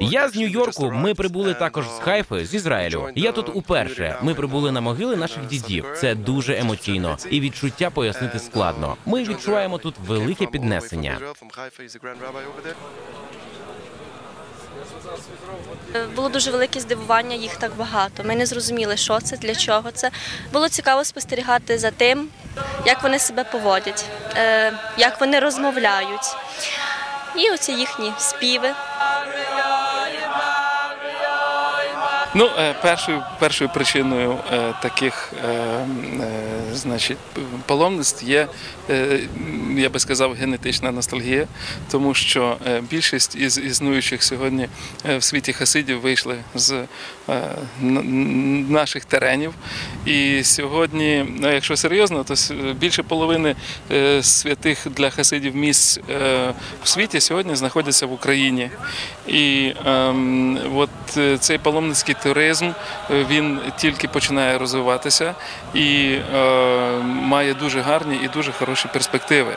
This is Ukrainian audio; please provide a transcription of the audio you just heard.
Я з Нью-Йорку. Ми прибули також з uh, Хайфи, з Ізраїлю. Я тут уперше. Ми прибули на могили наших дідів. Це дуже емоційно, і відчуття пояснити складно. Ми відчуваємо тут велике піднесення. Було дуже велике здивування, їх так багато. Ми не зрозуміли, що це, для чого це. Було цікаво спостерігати за тим, як вони себе поводять, е, як вони розмовляють. І оці їхні співи. Ну, е, першою, першою причиною е, таких е, значить, паломництв є, я би сказав, генетична ностальгія, тому що більшість із існуючих сьогодні в світі хасидів вийшли з наших теренів. І сьогодні, ну, якщо серйозно, то більше половини святих для хасидів місць в світі сьогодні знаходяться в Україні. І ем, от цей паломницький туризм е, він тільки починає розвиватися і е, має дуже гарні і дуже хороші перспективи.